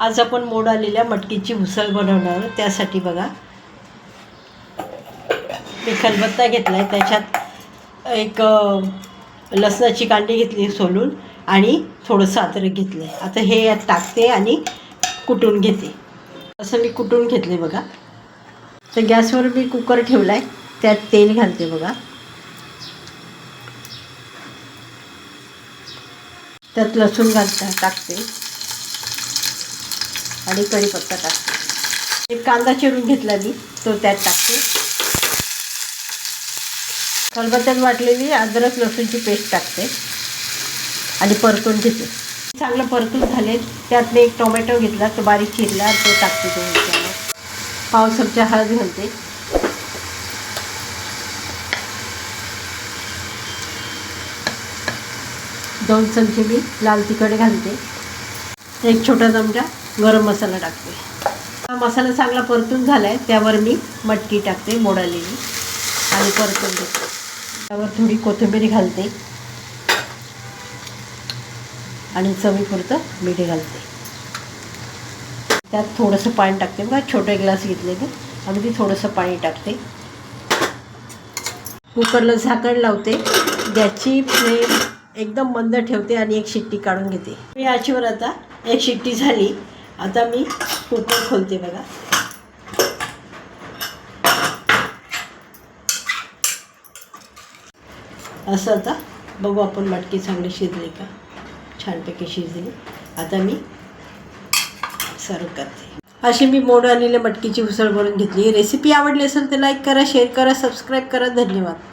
आज आपण मोड आलेल्या मटकीची उसळ बनवणार आहोत. त्यासाठी बघा. मी खलबत्ता घेतला आहे त्याच्यात एक लसणाची कांडी घेतली सोलून आणि थोडंसं अद्रक घेतलं आहे आता हे यात टाकते आणि कुटून घेते. असं मी कुटून घेतले बघा. तर गॅसवर मी कुकर ठेवला आहे त्यात तेल घालते बघा. त्यात लसूण घालता टाकते. आणि कढीपत्ता टाकते. एक कांदा चिरून घेतला मी तो त्यात टाकते. खलबत्त्यात वाटलेली अद्रक लसूणची पेस्ट टाकते आणि परतून घेते. चांगलं परतून झाले त्यात मी एक टोमॅटो घेतला तो बारीक चिरला तो टाकते तो पाव चमचा हळद घालते. दोन चमचे मी लाल तिखट घालते. एक छोटा चमचा गरम मसाला टाकते. हा मसाला चांगला परतून झाला आहे त्यावर मी मटकी टाकते मोडालेली आणि परतून घेते. त्यावर थोडी कोथिंबीर घालते आणि चवीपुरतं मीठ घालते. त्यात थोडंसं पाणी टाकते बघा छोटे ग्लास घेतलेले मी अगदी थोडंसं पाणी टाकते. कुकरला झाकण लावते. ज्याची फ्लेम एकदम मंद ठेवते आणि एक शिट्टी काढून घेते. मी याचीवर आता एक शिट्टी झाली. आता मी कुकर खोलते बघा. असं आता बघू आपण मटकी चांगली शिजली का? छानपैकी शिजली. आता मी सर्व करते. अशी मी मोड आलेल्या मटकीची उसळ बनवून घेतली. रेसिपी आवडली असेल तर लाईक करा शेअर करा सबस्क्राईब करा. धन्यवाद.